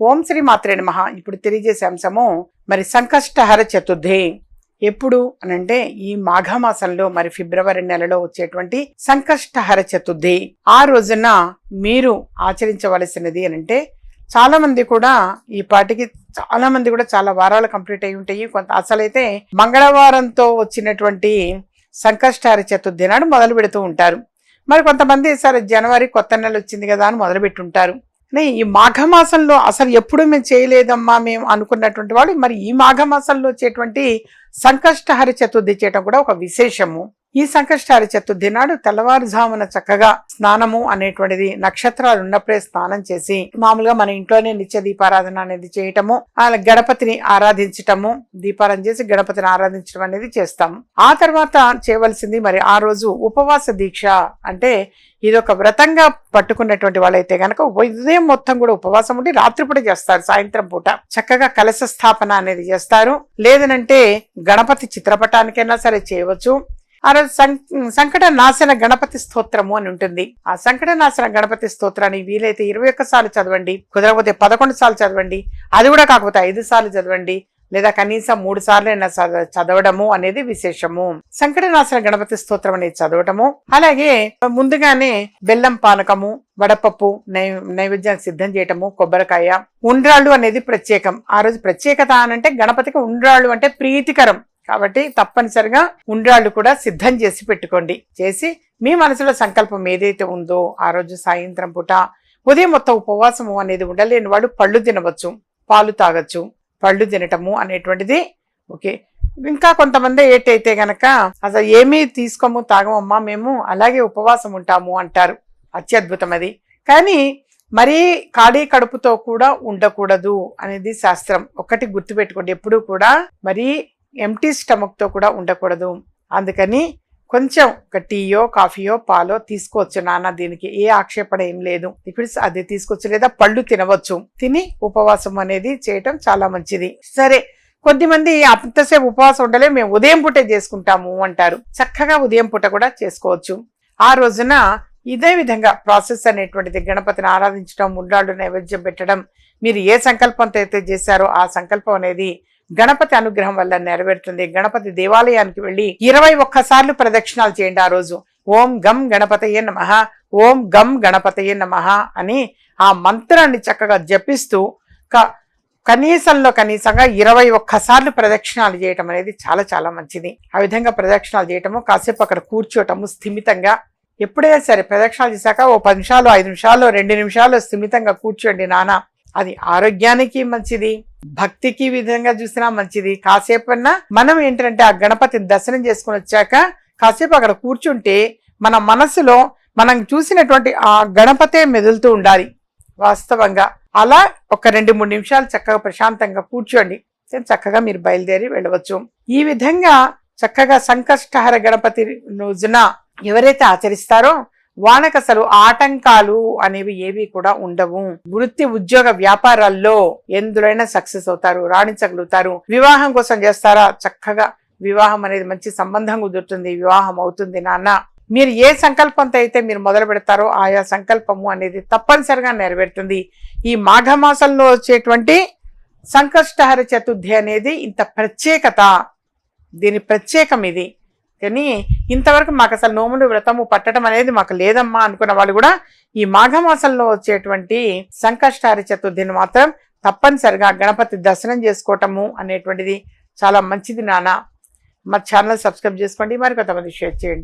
ఓం శ్రీ మాత్రే నమ. ఇప్పుడు తెలియజేసే అంశము మరి సంకష్టహర చతుర్థి. ఎప్పుడు అనంటే ఈ మాఘమాసంలో మరి ఫిబ్రవరి నెలలో వచ్చేటువంటి సంకష్టహర చతుర్థి. ఆ రోజున మీరు ఆచరించవలసినది అనంటే చాలా మంది కూడా ఈ పాటికి చాలా మంది కూడా చాలా వారాలు కంప్లీట్ అయి ఉంటాయి. కొంత అసలైతే మంగళవారంతో వచ్చినటువంటి సంకష్టహర చతుర్థి నాడు మొదలు పెడుతూ ఉంటారు. మరి కొంతమంది సరే జనవరి కొత్త నెల వచ్చింది కదా అని మొదలుపెట్టుంటారు. ఈ మాఘమాసంలో అసలు ఎప్పుడు మేము చేయలేదమ్మా మేము అనుకున్నటువంటి వాళ్ళు మరి ఈ మాఘమాసంలో వచ్చేటువంటి సంకష్టహరి చతుర్థి చేయటం కూడా ఒక విశేషము. ఈ సంకష్టాల చతుర్థి నాడు తెల్లవారుజామున చక్కగా స్నానము అనేటువంటిది నక్షత్రాలు ఉన్నప్పుడే స్నానం చేసి మామూలుగా మన ఇంట్లోనే నిత్య దీపారాధన అనేది చేయటము అలా గణపతిని ఆరాధించటము దీపారాధన చేసి గణపతిని ఆరాధించడం అనేది చేస్తాము. ఆ తర్వాత చేయవలసింది మరి ఆ రోజు ఉపవాస దీక్ష అంటే ఇది ఒక వ్రతంగా పట్టుకున్నటువంటి వాళ్ళైతే గనక ఉదయం మొత్తం కూడా ఉపవాసం ఉండి రాత్రిపూట చేస్తారు సాయంత్రం పూట. చక్కగా కలశ స్థాపన అనేది చేస్తారు. లేదనంటే గణపతి చిత్రపటానికైనా సరే చేయవచ్చు. ఆ రోజు సం- సంకట నాశన గణపతి స్తోత్రము అని ఉంటుంది. ఆ సంకట నాశన గణపతి స్తోత్రాన్ని వీలైతే ఇరవై ఒక్క సార్లు చదవండి కుదరకపోతే పదకొండు సార్లు చదవండి అది కూడా కాకపోతే ఐదు సార్లు చదవండి లేదా కనీసం మూడు సార్లు అయినా చదవడము అనేది విశేషము. సంకటనాశన గణపతి స్తోత్రం అనేది చదవటము అలాగే ముందుగానే బెల్లం పానకము వడపప్పు నై నైవేద్యానికి సిద్ధం చేయటము కొబ్బరికాయ ఉండ్రాళ్ళు అనేది ప్రత్యేకం. ఆ రోజు ప్రత్యేకత అనంటే గణపతికి ఉండ్రాళ్ళు అంటే ప్రీతికరం. కాబట్టి తప్పనిసరిగా ఉండ్రాళ్ళు కూడా సిద్ధం చేసి పెట్టుకోండి. చేసి మీ మనసులో సంకల్పం ఏదైతే ఉందో ఆ రోజు సాయంత్రం పూట ఉదయం మొత్తం ఉపవాసము అనేది ఉండలేని వాడు పళ్ళు తినవచ్చు పాలు తాగొచ్చు పళ్ళు తినటము అనేటువంటిది ఓకే. ఇంకా కొంతమంది ఏటైతే గనక అసలు ఏమీ తీసుకోము తాగమమ్మా మేము అలాగే ఉపవాసం ఉంటాము అంటారు. అత్యద్భుతం అది. కానీ మరీ ఖాళీ కడుపుతో కూడా ఉండకూడదు అనేది శాస్త్రం. ఒకటి గుర్తుపెట్టుకోండి ఎప్పుడూ కూడా మరీ ఎంటీ స్టమక్తో కూడా ఉండకూడదు. అందుకని కొంచెం ఒక టీయో కాఫీయో పాలో తీసుకోవచ్చు నాన్న. దీనికి ఏ ఆక్షేపణ ఏం లేదు. ఇప్పుడు అది తీసుకోవచ్చు లేదా పళ్ళు తినవచ్చు. తిని ఉపవాసం అనేది చేయటం చాలా మంచిది. సరే కొద్దిమంది అంతసేపు ఉపవాసం ఉండలే మేము ఉదయం పూటే చేసుకుంటాము అంటారు. చక్కగా ఉదయం పూట కూడా చేసుకోవచ్చు. ఆ రోజున ఇదే విధంగా ప్రాసెస్ అనేటువంటిది గణపతిని ఆరాధించడం ఉండాళ్ళు నైవేద్యం పెట్టడం మీరు ఏ సంకల్పంతో అయితే చేశారో ఆ సంకల్పం అనేది గణపతి అనుగ్రహం వల్ల నెరవేరుతుంది. గణపతి దేవాలయానికి వెళ్ళి ఇరవై ఒక్కసార్లు ప్రదక్షిణాలు చేయండి ఆ రోజు. ఓం గం గణపతయ్య నమ. ఓం గం గణపతయ్య నమ అని ఆ మంత్రాన్ని చక్కగా జపిస్తూ క- కనీసంలో కనీసంగా ఇరవై ఒక్కసార్లు ప్రదక్షిణాలు చేయటం అనేది చాలా చాలా మంచిది. ఆ విధంగా ప్రదక్షిణాలు చేయటము కాసేపు అక్కడ కూర్చోటము స్థిమితంగా. ఎప్పుడైనా సరే ప్రదక్షిణాలు చేశాక ఓ పది నిమిషాలు ఐదు నిమిషాలు రెండు నిమిషాలు స్థిమితంగా కూర్చోండి నాన్న అది ఆరోగ్యానికి మంచిది. భక్తికి విధంగా చూసినా మంచిది. కాసేపన్నా మనం ఏంటంటే ఆ గణపతిని దర్శనం చేసుకుని వచ్చాక కాసేపు అక్కడ కూర్చుంటే మన మనసులో మనం చూసినటువంటి ఆ గణపతే మెదులుతూ ఉండాలి వాస్తవంగా. అలా ఒక రెండు మూడు నిమిషాలు చక్కగా ప్రశాంతంగా కూర్చోండి. చక్కగా మీరు బయలుదేరి వెళ్ళవచ్చు. ఈ విధంగా చక్కగా సంకష్టహర గణపతి రోజున ఎవరైతే ఆచరిస్తారో వానకు అసలు ఆటంకాలు అనేవి ఏవి కూడా ఉండవు. వృత్తి ఉద్యోగ వ్యాపారాల్లో ఎందులైనా సక్సెస్ అవుతారు రాణించగలుగుతారు. వివాహం కోసం చేస్తారా? చక్కగా వివాహం అనేది మంచి సంబంధం కుదురుతుంది వివాహం అవుతుంది నాన్న. మీరు ఏ సంకల్పంతో అయితే మీరు మొదలు పెడతారో ఆయా సంకల్పము అనేది తప్పనిసరిగా నెరవేరుతుంది. ఈ మాఘమాసంలో వచ్చేటువంటి సంకష్టహర చతుర్థి అనేది ఇంత ప్రత్యేకత. దీని ప్రత్యేకం ఇది. కానీ ఇంతవరకు మాకు అసలు నోములు వ్రతము పట్టడం అనేది మాకు లేదమ్మా అనుకున్న వాళ్ళు కూడా ఈ మాఘమాసంలో వచ్చేటువంటి సంకష్టారి చతుర్థిని మాత్రం తప్పనిసరిగా గణపతి దర్శనం చేసుకోవటము అనేటువంటిది చాలా మంచిది నాన్న. మా ఛానల్ సబ్స్క్రైబ్ చేసుకోండి. మరి కొంతమంది షేర్ చేయండి.